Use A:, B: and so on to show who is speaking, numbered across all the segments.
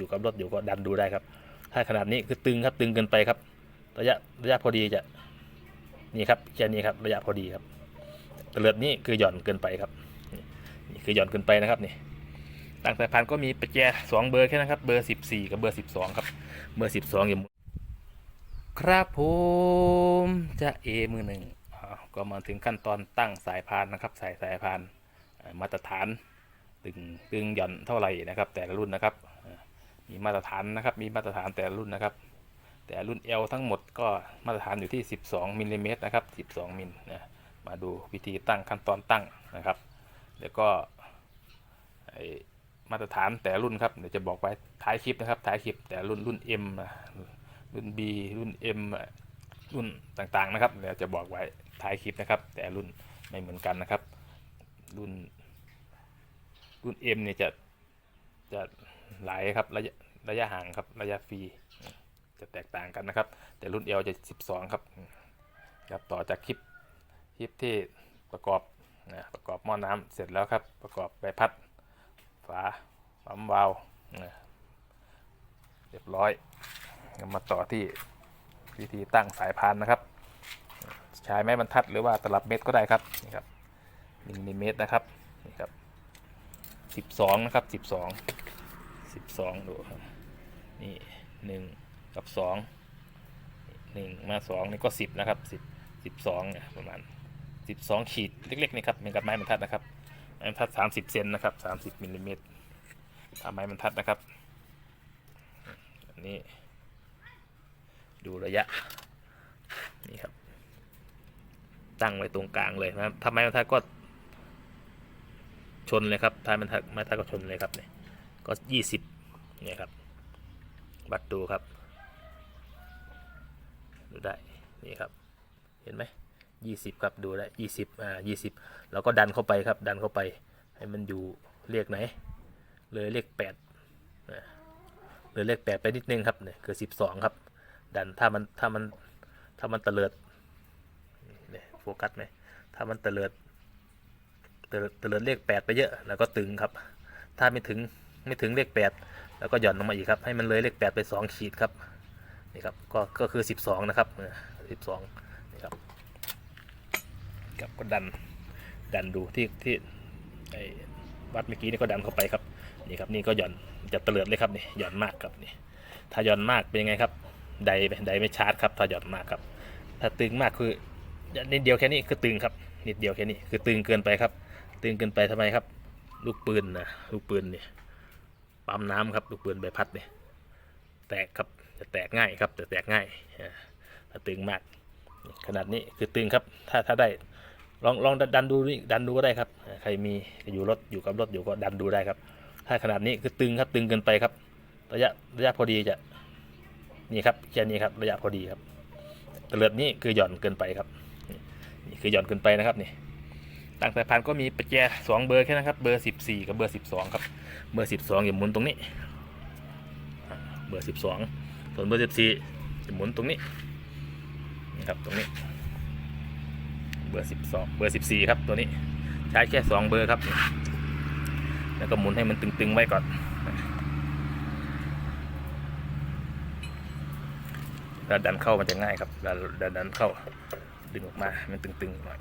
A: อยู่กับรถอยู่ก็ดันดูได้ครับ ถ้าขนาดนี้คือตึงครับตึงเกินไปครับ ระยะระยะพอดีจะนี่ครับแค่นี้ครับระยะพอดีครับตะเลิดนี้คือหย่อนเกินไปครับนี่คือหย่อนเกินไปนะครับนี่ต่างสายพานก็มีประแจสองเบอร์แค่นั้นครับเบอร์สิบสี่กับเบอร์สิบสองครับเบอร์สิบสองอย่างครับผมจะเอมือหนึ่งก็มาถึงขั้นตอนตั้งสายพานนะครับ สายสายพานมาตรฐานตึงตึงหย่อนเท่าไหร่นะครับ แต่ละรุ่นนะครับ มีมาตรฐานนะครับ มีมาตรฐานแต่รุ่นนะครับ แต่รุ่น L ทั้งหมดก็มาตรฐานอยู่ที่ 12มิลลิเมตรนะครับ 12มิลนะมาดูวิธีตั้งขั้นตอนตั้งนะครับ แล้วก็มาตรฐานแต่รุ่นครับเดี๋ยวจะบอกไว้ท้ายคลิปนะครับท้ายคลิปแต่รุ่นรุ่น M รุ่น B รุ่น M อะรุ่นต่างๆนะครับเดี๋ยวจะบอกไว้ท้ายคลิปนะครับ แต่รุ่นไม่เหมือนกันนะครับ รุ่นรุ่น M เนี่ยจะจะ หลายครับระยะระยะห่างครับระยะฟรีจะแตกต่างกันนะครับ แต่รุ่น L จะ 12 ครับครับต่อจากคลิปคลิปที่ประกอบนะประกอบหม้อน้ำเสร็จแล้วครับ ประกอบใบพัดฝาปั๊มวาล์วนะเรียบร้อยมาต่อที่วิธีตั้งสายพานนะครับ ใช้ไม้บรรทัดหรือว่าตลับเมตรก็ได้ครับนี่ครับมิลลิเมตรนะครับนี่ครับสิบสองนะครับสิบ สิบสองดูครับ นี่หนึ่งกับสองหนึ่งมาสองนี่ก็สิบนะครับสิบสิบสองเนี่ยประมาณสิบสองขีดเล็กๆนี่ครับเหมือนกับไม้บรรทัดนะครับไม้บรรทัดสามสิบเซนนะครับสามสิบมิลลิเมตรตามไม้บรรทัดนะครับอันนี้ดูระยะนี่ครับ ตั้งไว้ตรงกลางเลยนะครับถ้าไม้บรรทัดก็ชนเลยครับท้ายมันทักไม้ทักก็ชนเลยครับเนี่ย ก็ยี่สิบเนี่ยครับวัดดูครับดูได้นี่ครับเห็นไหมยี่สิบครับดูได้ยี่สิบอ่ายี่สิบแล้วก็ดันเข้าไปครับดันเข้าไปให้มันอยู่เลขไหนเลยเลขแปดนะเลยเลขแปดไปนิดนึงครับเนี่ยคือสิบสองครับ ดันถ้ามันถ้ามันถ้ามันเตลิดเนี่ยโฟกัสไหมถ้ามันเตลิดเตลิดเตลิดเลขแปดไปเยอะ แล้วก็ตึงครับ ถ้าไม่ถึง ไม่ถึงเลขแปดแล้วก็หย่อนลงมาอีกครับให้มันเลยเลขแปดไปสองขีดครับนี่ครับก็ก็คือสิบสองนะครับสิบสองนี่ครับครับก็ดันดันดูที่ที่ไอ้วัดเมื่อกี้นี่ก็ดันเข้าไปครับนี่ครับนี่ก็หย่อนจะเตลิดเลยครับนี่หย่อนมากครับนี่ถ้าหย่อนมากเป็นยังไงครับใดใดไม่ชาร์จครับถ้าหย่อนมากครับ ถ้าตึงมากคือนิดเดียวแค่นี้คือตึงครับนิดเดียวแค่นี้คือตึงเกินไปครับ ตึงเกินไปทำไมครับ ลูกปืนนะลูกปืนเนี่ย ปั๊มน้ำครับลูกปืนใบพัดเนี่ยแตกครับจะแตกง่ายครับจะแตกง่ายอ่าถ้าตึงมากขนาดนี้คือตึงครับถ้าถ้าได้ลองลองดันดูนี่ดันดูก็ได้ครับ ใครมีอยู่รถอยู่กับรถอยู่ก็ดันดูได้ครับ ถ้าขนาดนี้คือตึงครับตึงเกินไปครับ ระยะระยะพอดีจะนี่ครับแค่นี้ครับระยะพอดีครับตะเลิดนี้คือหย่อนเกินไปครับนี่คือหย่อนเกินไปนะครับนี่ ต่างสายพานก็มีประแจสองเบอร์แค่นั้นครับ เบอร์สิบสี่กับเบอร์สิบสองครับ เบอร์สิบสองอย่าหมุนตรงนี้ เบอร์สิบสองส่วนเบอร์สิบสี่จะหมุนตรงนี้นะครับตรงนี้ เบอร์สิบสองเบอร์สิบสี่ครับตัวนี้ ใช้แค่สองเบอร์ครับ แล้วก็หมุนให้มันตึงๆไว้ก่อนแล้วดันเข้ามันจะง่ายครับดันดันดันเข้าดึงออกมา มันตึงๆหน่อย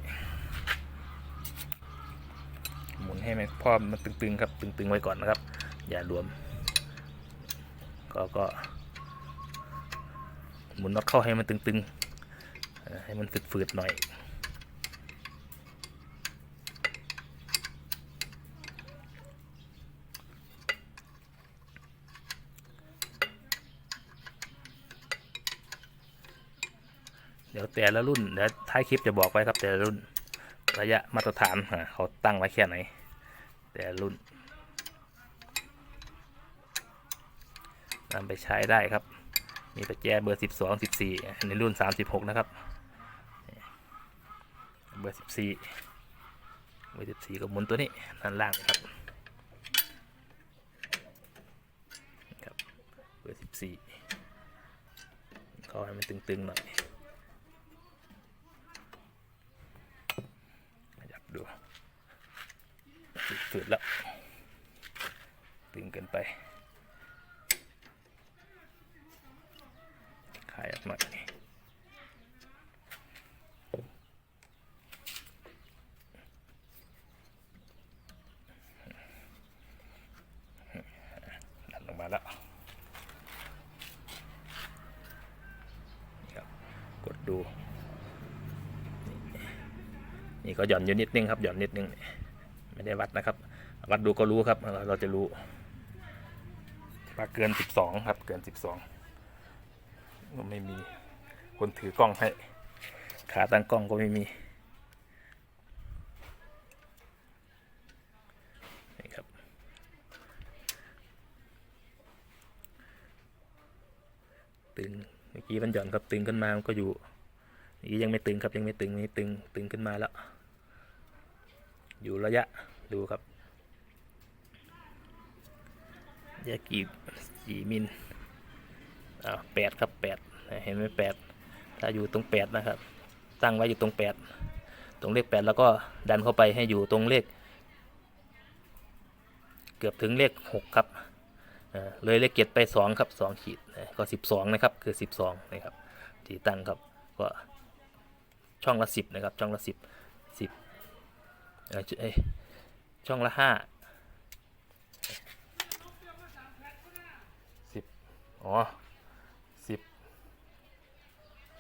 A: ให้มันพอมันตึงๆครับตึงๆไว้ก่อนนะครับ อย่ารวม ก็ก็หมุนน็อตเข้าให้มันตึงๆ ให้มันฝืดๆหน่อยเดี๋ยวแต่ละรุ่นเดี๋ยวท้ายคลิปจะบอกไว้ครับแต่ละรุ่นระยะมาตรฐานเขาตั้งไว้แค่ไหน แต่รุ่นนำไปใช้ได้ครับ มีประแจเบอร์ 12 14 ในรุ่น 36 นะครับ เบอร์ 14 เบอร์ 14 ก็หมุนตัวนี้ด้านล่างนะครับครับ เบอร์ 14ก็ให้มันตึงๆหน่อย ฝืดแล้ว ตึงเกินไปคลายออกหน่อยนี่นลงมาแล้วกดดู นี่ก็หย่อนอยู่นิดนึงครับ หย่อนนิดนึงนี่ ไม่ได้วัดนะครับ วัดดูก็รู้ครับ เราเราจะรู้ว่าเกิน12ครับ เกิน12ก็ไม่มีคนถือกล้องให้ ขาตั้งกล้องก็ไม่มีนี่ครับตึงเมื่อกี้มันหย่อนครับตึงขึ้นมามันก็อยู่นี่ยังไม่ตึงครับยังไม่ตึงนี่ตึงตึงขึ้นมาแล้ว อยู่ระยะดูครับยากี่กี่มิลอ่าแปดครับแปดเห็นไหมแปดถ้าอยู่ตรงแปดนะครับ ตั้งไว้อยู่ตรงแปดตรงเลขแปดแล้วก็ดันเข้าไปให้อยู่ตรงเลข เกือบถึงเลขหกครับอ่าเลยเลขเจ็ดไปสองครับสองขีดก็สิบสองนะครับคือสิบสองนะครับที่ตั้งครับก็ช่องละสิบนะครับช่องละสิบสิบ ช่องละห้าสิบอ๋อสิบ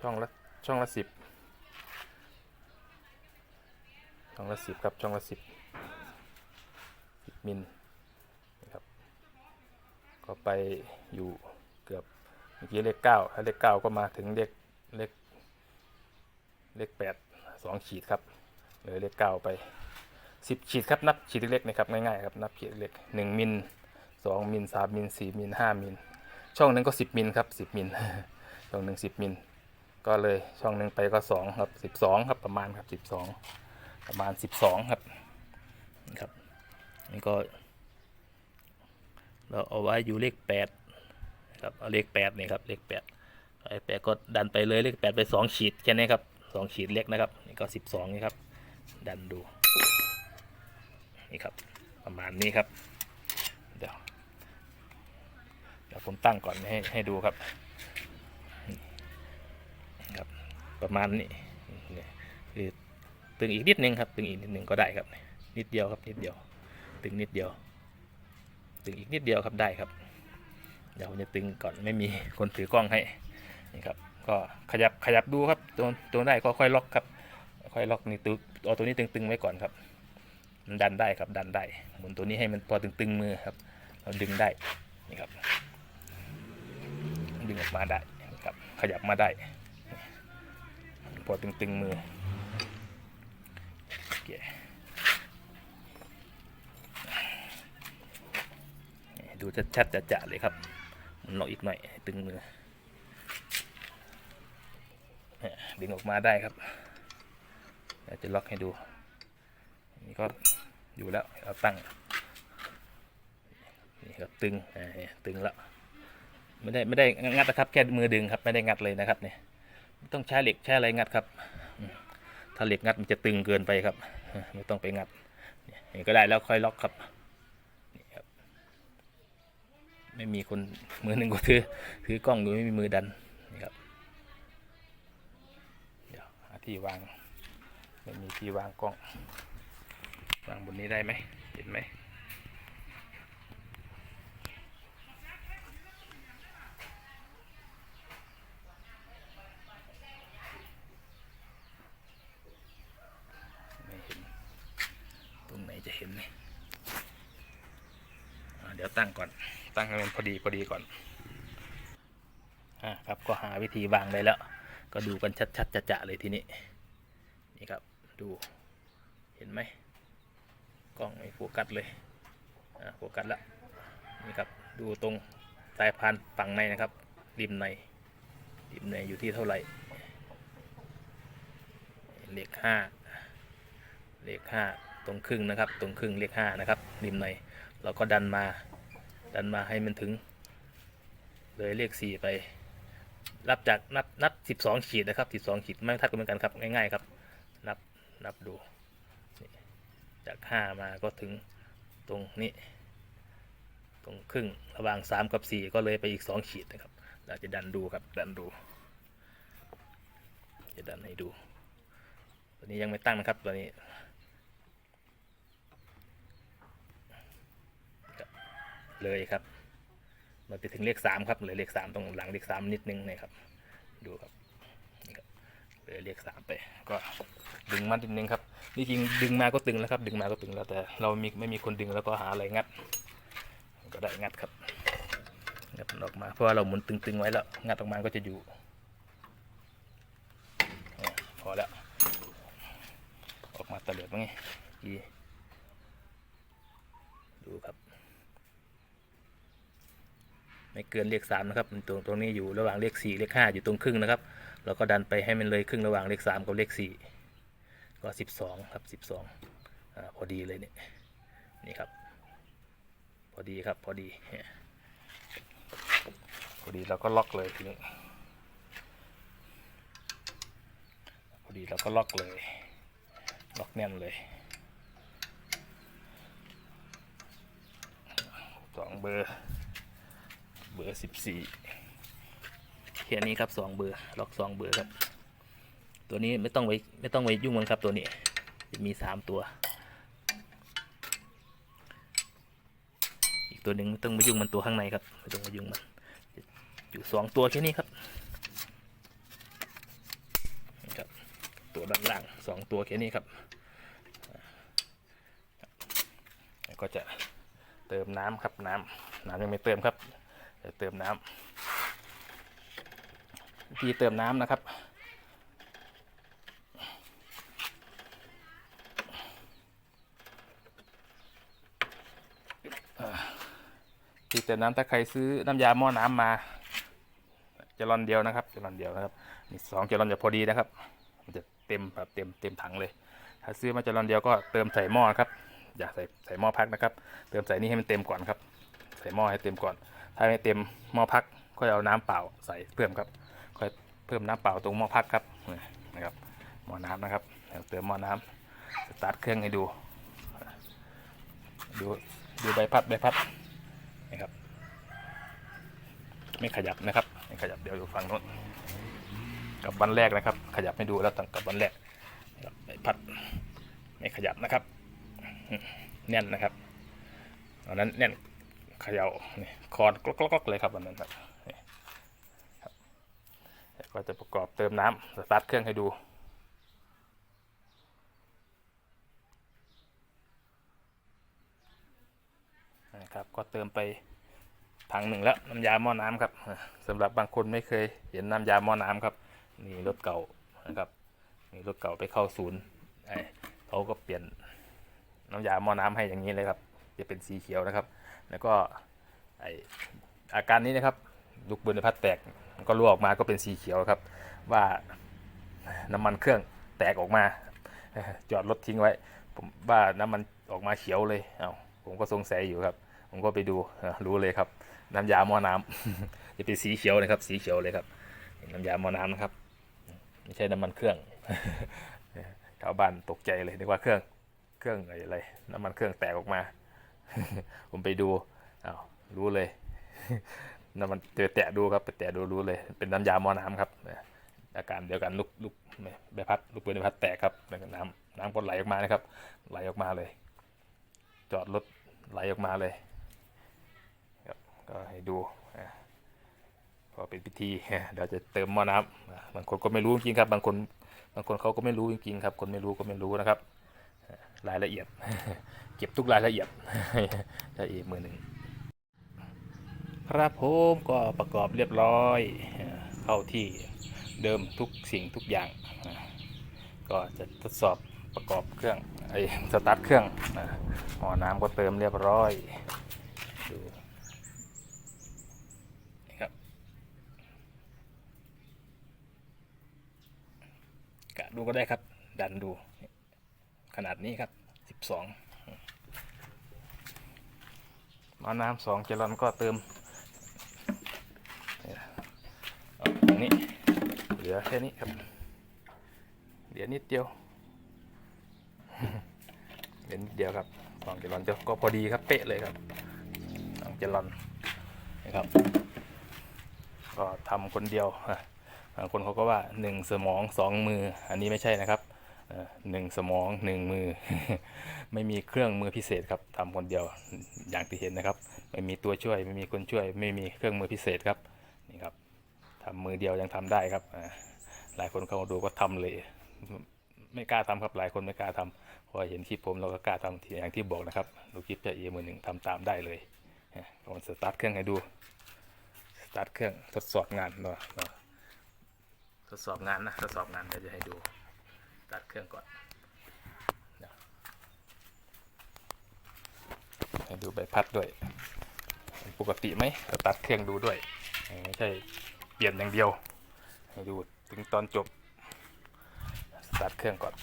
A: ช่องละช่องละสิบช่องละสิบครับช่องละสิบสิบมิลนะครับก็ไปอยู่เกือบเมื่อกี้เลขเก้าถ้าเลขเก้าก็มาถึงเลขเลขเลขแปดสองขีดครับเลยเลขเก้าไป สิบขีดครับนับขีดเล็กๆนะครับง่ายๆครับนับขีดเล็กหนึ่งมิลสองมิลสามมิลสี่มิลห้ามิลช่องหนึ่งก็สิบมิลครับสิบมิลช่องหนึ่งสิบมิลก็เลยช่องหนึ่งไปก็สองครับสิบสองครับประมาณครับสิบสองประมาณสิบสองครับนี่ครับนี่ก็ เราเอาไว้อยู่เลขแปดครับเอาเลขแปดนี่ครับเลขแปดไอ้แปดก็ดันไปเลยเลขแปดไปสองขีดแค่นี้ครับสองขีดเล็กนะครับนี่ก็สิบสองนี่ครับดันดู นี่ครับ ประมาณนี้ครับ เดี๋ยวเดี๋ยวผมตั้งก่อนให้ให้ดูครับครับ ประมาณนี้นี่คือตึงอีกนิดนึงครับตึงอีกนิดนึงก็ได้ครับ นิดเดียวครับนิดเดียว ตึงนิดเดียว ตึงอีกนิดเดียวครับได้ครับ เดี๋ยวผมจะตึงก่อนไม่มีคนถือกล้องให้นี่ครับก็ขยับขยับดูครับตัวตัวได้ก็ค่อยล็อกครับ ค่อยล็อกนี่ตัวเอาตัวนี้ตึงๆไว้ก่อนครับ มันดันได้ครับดันได้ หมุนตัวนี้ให้มันพอตึงๆมือครับ เราดึงได้นี่ครับ ดึงออกมาได้ครับ ขยับมาได้ พอตึงๆมือโอเคดูชัดๆจะๆเลยครับมุนล็อกอีกหน่อยตึงมือเนี่ยดึงออกมาได้ครับเดี๋ยวจะล็อกให้ดูนี่ก็ อยู่แล้วเราตั้งนี่ครับตึงอ่าตึงแล้วไม่ได้ไม่ได้งัดนะครับแค่มือดึงครับไม่ได้งัดเลยนะครับเนี่ยต้องใช้เหล็กใช้อะไรงัดครับ ถ้าเหล็กงัดมันจะตึงเกินไปครับ ไม่ต้องไปงัดเนี่ยนี่ก็ได้แล้วค่อยล็อกครับนี่ครับ ไม่มีคนมือหนึ่งก็ถือถือกล้องอยู่ไม่มีมือดันนี่ครับเดี๋ยวหาที่วางไม่มีที่วางกล้อง วางบนนี้ได้ไหมเห็นไหมไม่เห็นตรงไหนจะเห็นไหมเดี๋ยวตั้งก่อน ตั้งให้มันพอดีพอดีก่อนอ่าครับก็หาวิธีวางได้แล้ว ก็ดูกันชัดๆจะๆเลยทีนี้นี่ครับดูเห็นไหม กล้องไม่โฟกัสเลยอ่าโฟกัสแล้วนี่ครับดูตรงสายพานฝั่งในนะครับ ริมในริมในอยู่ที่เท่าไหร่เลขห้าเลขห้าตรงครึ่งนะครับ ตรงครึ่งเลขห้านะครับริมในเราก็ดันมาดันมาให้มันถึง เลยเลขสี่ไป รับจากนับนับสิบสองขีดนะครับสิบสองขีดไม่ทัดกันเหมือนกันครับง่ายๆครับนับนับดู จากห้ามาก็ถึงตรงนี้ ตรงครึ่งระหว่างสามกับสี่ก็เลยไปอีกสองขีดนะครับเราจะดันดูครับดันดู จะดันให้ดู ตัวนี้ยังไม่ตั้งนะครับตัวนี้เลยครับมันไปถึงเลขสามครับเหลือเลขสามตรงหลังเลขสามนิดนึงนะครับ ดูครับ เหลือเลขสามไป ก็ดึงมานิดนึงครับนี่จริงดึงมาก็ตึงแล้วครับ ดึงมาก็ตึงแล้วแต่เรามีไม่มีคนดึงแล้วก็หาอะไรงัด ก็ได้งัดครับงัดออกมา เพราะว่าเราหมุนตึงๆไว้แล้ว งัดออกมาก็จะอยู่พอแล้วออกมาตะเลิดมั้งไงดีดูครับ ไม่เกินเลขสามนะครับตรงตรงนี้อยู่ระหว่างเลขสี่เลขห้าอยู่ตรงครึ่งนะครับ เราก็ดันไปให้มันเลยครึ่งระหว่างเลขสามกับเลขสี่ก็สิบสองครับสิบสองพอดีเลยเนี่ยนี่ครับ พอดีครับพอดีพอดีเราก็ล็อกเลยทีนี้พอดีเราก็ล็อกเลย ล็อกแน่นเลยสองเบอร์ เบอร์สิบสี่ แค่นี้ครับสองเบอร์ล็อกสองเบอร์ครับ ตัวนี้ไม่ต้องไว้ไม่ต้องไว้ยุ่งมันครับตัวนี้จะมีสามตัว อีกตัวหนึ่งไม่ต้องมายุ่งมันตัวข้างในครับไม่ต้องมายุ่งมันอยู่สองตัวแค่นี้ครับครับ ตัวด้านล่างสองตัวแค่นี้ครับก็จะเติมน้ำครับน้ำน้ำยังไม่เติมครับจะเติมน้ำ ธีเติมน้ำนะครับที่เติมน้ำถ้าใครซื้อน้ำยาหม้อน้ำมาจะรอนเดียวนะครับจะรอนเดียวนะครับนี่สองจะรอนจะพอดีนะครับ มันจะเต็มแบบเต็มเต็มถังเลย ถ้าซื้อมาจะรอนเดียวก็เติมใส่หม้อครับ อย่าใส่ใส่หม้อพักนะครับ เติมใส่นี่ให้มันเต็มก่อนครับ ใส่หม้อให้เต็มก่อน ถ้าไม่เต็มหม้อพักค่อยเอาน้ำเปล่าใส่เพิ่มครับ เพิ่มน้ำเปล่าตรงหม้อพักครับนะครับหม้อน้ำนะครับเติมหม้อน้ำสตาร์ทเครื่องให้ดู ดูดูใบพัดใบพัดนะครับ ไม่ขยับนะครับไม่ขยับเดี๋ยวอยู่ฝั่งโน้นกับวันแรกนะครับ ขยับให้ดูแล้วตั้งกับวันแรกใบพัดไม่ขยับนะครับแน่นนะครับตอนนั้นแน่นเขย่านี่คอนกลอกๆเลยครับวันนั้นครับ ก็จะประกอบเติมน้ำสตาร์ทเครื่องให้ดู นะครับ ก็เติมไปถังหนึ่งแล้วน้ำยาหม้อน้ำครับสำหรับบางคนไม่เคยเห็นน้ำยาหม้อน้ำครับนี่รถเก่านะครับนี่รถเก่าไปเข้าศูนย์ไอเขาก็เปลี่ยนน้ำยาหม้อน้ำให้อย่างนี้เลยครับจะเป็นสีเขียวนะครับ แล้วก็ไออาการนี้นะครับ ลูกปืนในพัดแตก ก็รั่วออกมาก็เป็นสีเขียวครับ ว่าน้ำมันเครื่องแตกออกมา จอดรถทิ้งไว้ ผมว่าน้ำมันออกมาเขียวเลยเอาผมก็สงสัยอยู่ครับ ผมก็ไปดูรู้เลยครับ น้ำยาหม้อน้ำจะเป็นสีเขียวนะครับ สีเขียวเลยครับ น้ำยาหม้อน้ำนะครับไม่ใช่น้ำมันเครื่องชาวบ้านตกใจเลยนึกว่าเครื่องเครื่องอะไรอะไรน้ำมันเครื่องแตกออกมา ผมไปดูอ้าวรู้เลย น้ำมันเตะแตะดูครับไปแตะดูรู้เลย เป็นน้ำยาหม้อน้ำครับอาการเดียวกันลูกลูกใบพัดลูกปืนใบพัดแตกครับน้ำน้ำก็ไหลออกมานะครับ ไหลออกมาเลย จอดรถไหลออกมาเลยครับก็ให้ดูพอเป็นพิธีเดี๋ยวจะเติมหม้อน้ำบางคนก็ไม่รู้จริงครับ บางคนบางคนเขาก็ไม่รู้จริงๆครับ คนไม่รู้ก็ไม่รู้นะครับ รายละเอียด เก็บทุกรายละเอียดได้อีกมือหนึ่ง ครับผมก็ประกอบเรียบร้อย เข้าที่เดิมทุกสิ่งทุกอย่าง ก็จะทดสอบประกอบเครื่องไอ้สตาร์ทเครื่องอะหม้อน้ำก็เติมเรียบร้อยดูนี่ครับกะดูก็ได้ครับ ดันดูขนาดนี้ครับสิบสองหม้อน้ำสองเจลอนก็เติมนี่เอาตรง นี้เหลือแค่นี้ครับเหลือนิดเดียวเหลือนิดเดียวครับสองเจลอนจะก็พอดีครับเป๊ะเลยครับสองเจลอนนะครับ ก็ทำคนเดียวฮะทบางคนเขาก็ว่าหนึ่งสมองสองมือ อันนี้ไม่ใช่นะครับเอ่อหนึ่งสมองหนึ่งมือ ไม่มีเครื่องมือพิเศษครับทำคนเดียวอย่างที่เห็นนะครับ ไม่มีตัวช่วยไม่มีคนช่วย ไม่มีเครื่องมือพิเศษครับนี่ครับทำ มือเดียวยังทำได้ครับหลายคนเข้ามาดูก็ทำเลย ไม่กล้าทำครับหลายคนไม่กล้าทำพอเห็นคลิปผมเราก็กล้าทำอย่างที่บอกนะครับดูคลิปจะเอมือหนึ่งทำตามได้เลยอะลองสตาร์ทเครื่องให้ดูสตาร์ทเครื่องทดสอบงานเนาะทดสอบงานนะทดสอบงานเดี๋ยวจะให้ดูสตาร์ทเครื่องก่อนให้ดูใบพัดด้วย ปกติไหมสตาร์ทเครื่องดูด้วย ไม่ใช่ เปลี่ยนอย่างเดียว ให้ดูถึงตอนจบสตาร์ทเครื่องก่อน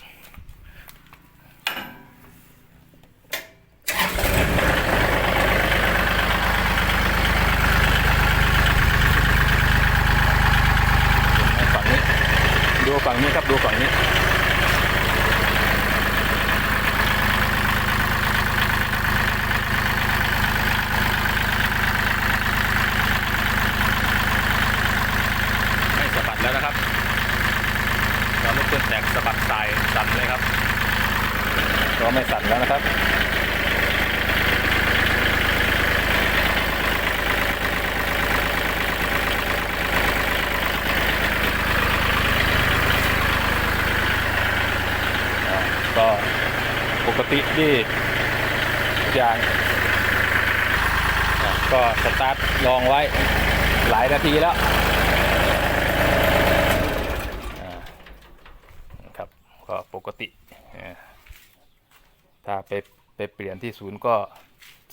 A: ฝั่งนี้ดูฝั่งนี้ครับดูฝั่งนี้ ไม่สะบัดแล้วนะครับ เราลูกปืนแตกสะบัดสายสั่นเลยครับ ก็ไม่สั่นแล้วนะครับก็ปกติที่อย่างก็สตาร์ทลองไว้หลายนาทีแล้วครับก็ปกติ ถ้าไปไปเปลี่ยนที่ศูนย์ก็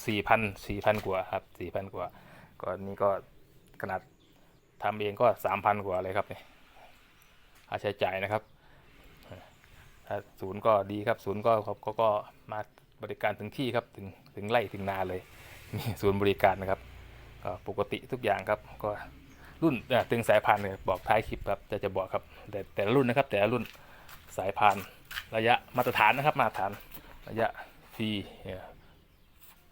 A: สี่พันสี่พันกว่าครับสี่พันกว่าก็นี่ก็ขนาดทำเองก็สามพันกว่าเลยครับเนี่ยค่าใช้จ่ายนะครับถ้าศูนย์ก็ดีครับศูนย์ก็เขาก็ก็มาบริการถึงที่ครับถึงถึงไร่ถึงนาเลยมีศูนย์บริการนะครับก็ปกติทุกอย่างครับก็รุ่นเอ่อตึงสายพันธุ์เนี่ยบอกท้ายคลิปครับจะจะบอกครับแต่แต่ละรุ่นนะครับแต่ละรุ่นสายพานระยะมาตรฐานนะครับมาตรฐาน ระยะฟรี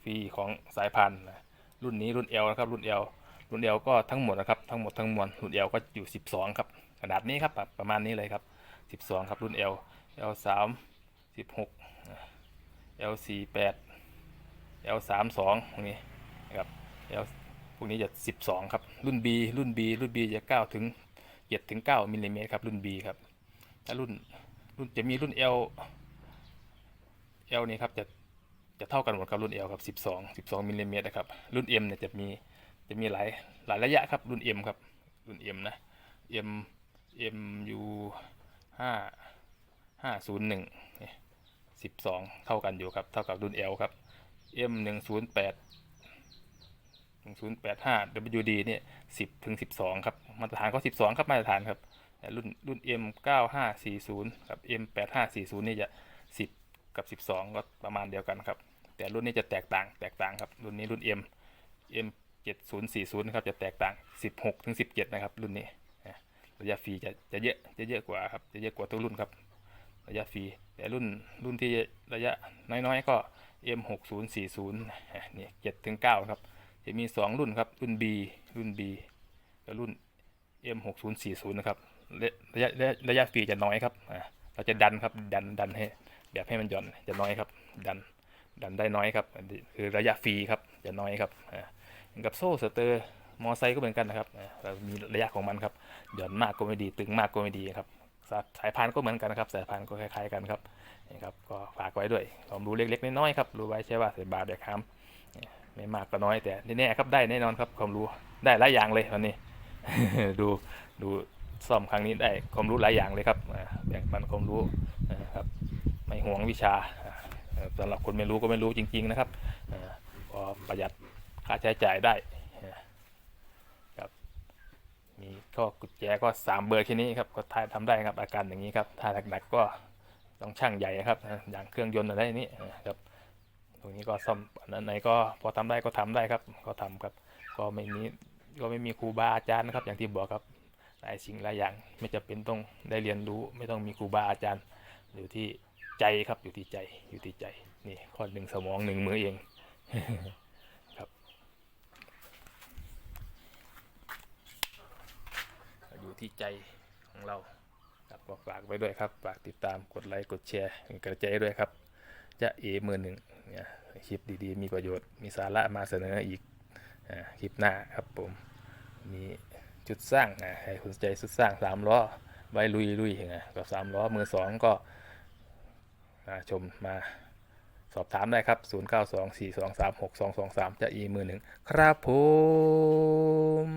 A: ฟรีของสายพานนะรุ่นนี้รุ่น L นะครับ รุ่น L รุ่น L ก็ทั้งหมดนะครับ ทั้งหมดทั้งมวลรุ่น L ก็อยู่ 12 ครับขนาดนี้ครับประมาณนี้เลยครับ 12 ครับรุ่น L L 3 16 L 4 8 L 3 2ตรงนี้นะครับ L พวกนี้จะ 12 ครับ รุ่น B รุ่น B รุ่น B จะ9ถึง7ถึง9มิลลิเมตรครับรุ่น B ครับถ้ารุ่นรุ่นจะมีรุ่น L L นี่ครับจะจะเท่ากันหมดครับรุ่น L ครับ 12 12มิลลิเมตรนะครับ รุ่น M เนี่ยจะมีจะมีหลายหลายระยะครับ รุ่น M ครับ รุ่น M นะ M M U 5 501เนี่ย12 เท่ากันอยู่ครับ เท่ากับรุ่น L ครับ M 108 1085 WD เนี่ย 10ถึง12 ครับ มาตรฐานก็ 12 ครับ มาตรฐานครับแต่รุ่นรุ่น M 9540 กับ M 8540 นี่จะ กับ 12 ก็ประมาณเดียวกันครับ แต่รุ่นนี้จะแตกต่างแตกต่างครับ รุ่นนี้รุ่น M M 7040นะครับจะแตกต่าง 16ถึง17 นะครับ รุ่นนี้ระยะฟรีจะจะเยอะจะเยอะกว่าครับจะเยอะกว่าทุกรุ่นครับ ระยะฟรีแต่รุ่นรุ่นที่ระยะน้อยๆก็ M 6040นี่7ถึง9ครับ จะมี 2 รุ่นครับ รุ่น B รุ่น B และรุ่น M 6040นะครับระยะระยะระยะฟรีจะน้อยครับเราจะดันครับดันดันให้ แบบให้มันหย่อนจะน้อยครับ ดันดันได้น้อยครับ คือระยะฟรีครับจะน้อยครับอ่าเหมือนกับโซ่สเตอร์มอไซค์ก็เหมือนกันนะครับเรามีระยะของมันครับหย่อนมากก็ไม่ดีตึงมากก็ไม่ดีครับสายพานก็เหมือนกันนะครับสายพานก็คล้ายๆกันครับนี่ครับก็ฝากไว้ด้วยความรู้เล็กๆน้อยๆครับรู้ไว้ใช่ว่าเสียบาทเด็กครับไม่มากก็น้อยแต่แน่ๆครับได้แน่นอนครับความรู้ได้หลายอย่างเลยวันนี้ ดูดูซ่อมครั้งนี้ได้ความรู้หลายอย่างเลยครับแบ่งปันความรู้ ไม่ห่วงวิชาอ่าเอ่อสำหรับคนไม่รู้ก็ไม่รู้จริง ๆนะครับอ่าพอประหยัดค่าใช้จ่ายได้ครับมีก็กุญแจก็สามเบอร์แค่นี้ครับก็ทายทำได้ครับอาการอย่างนี้ครับถ้าหนักๆก็ต้องช่างใหญ่นะครับอย่างเครื่องยนต์อะไรนี้ครับตรงนี้ก็ซ่อมนั้นไหนก็พอทำได้ก็ทำได้ครับ ก็ทำครับ ก็ไม่มีก็ไม่มีครูบาอาจารย์นะครับ อย่างที่บอกครับหลายสิ่งหลายอย่างไม่จำเป็นต้องได้เรียนรู้ ไม่ต้องมีครูบาอาจารย์อยู่ที่ ใจครับอยู่ที่ใจอยู่ที่ใจนี่ข้อหนึ่งสมองหนึ่งมือเองครับอยู่ที่ใจของเราครับก็ฝากไว้ด้วยครับฝากติดตามกดไลค์กดแชร์กระจายด้วยครับ จะเอมือหนึ่งเนี่ยคลิปดีๆ มีประโยชน์มีสาระมาเสนออีกอคลิปหน้าครับผมมีจุดสร้างอ่าใครสนใจจุดสร้างสามล้อไว้ลุยลุยๆนะกับสามล้อมือสองก็ มาชมมาสอบถามได้ครับ 0 9 2 4 2 3 6 2 2 3 จะอีมือหนึ่งครับผม